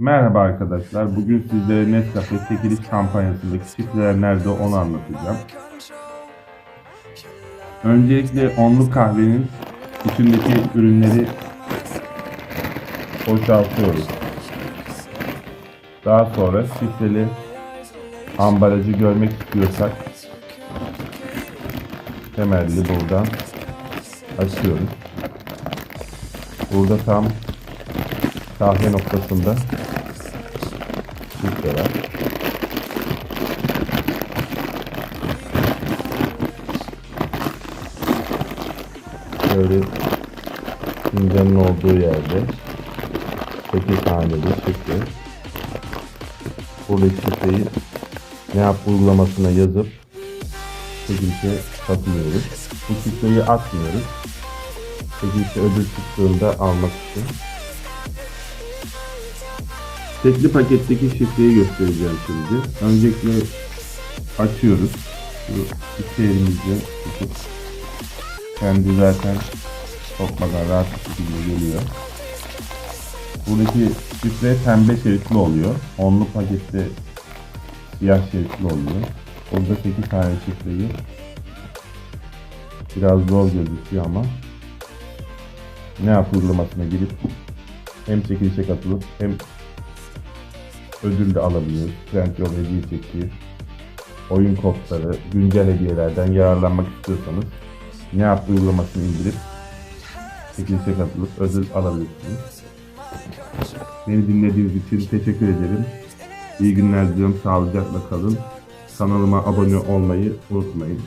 Merhaba arkadaşlar. Bugün sizlere Nescafe çekiliş kampanyasındaki şifreler nerede onu anlatacağım. Öncelikle onlu kahvenin içindeki ürünleri boşaltıyoruz. Daha sonra şifreli ambalajı görmek istiyorsak temelli buradan açıyoruz. Burada tam kahve noktasında var. Böyle fincanın olduğu yerde 8 haneli şifre. Buradaki şifreyi ne yap uygulamasına yazıp çekilişe katılıyoruz. Bu şifreyi atmıyoruz. Çekilişe ödül çıktığında almak için. Tekli paketteki şifreyi göstereceğim şimdi. Öncelikle açıyoruz. Şu iki elimizle tutup kendi zaten sokmadan rahat bir şekilde geliyor. Buradaki şifre pembe şeritli oluyor. Onlu pakette siyah şeritli oluyor. Burada 8 tane şifreyi biraz zor gözüküyor ama ne yap uygulamasına girip hem çekilişe katılıp hem ödül de alabiliyoruz. Trendyol hediye çektiği oyun kodları, güncel hediyelerden yararlanmak istiyorsanız ne yap uygulamasını indirip çekilişe katılıp ödül alabilirsiniz. Beni dinlediğiniz için teşekkür ederim. İyi günler diliyorum. Sağlıcakla kalın. Kanalıma abone olmayı unutmayın.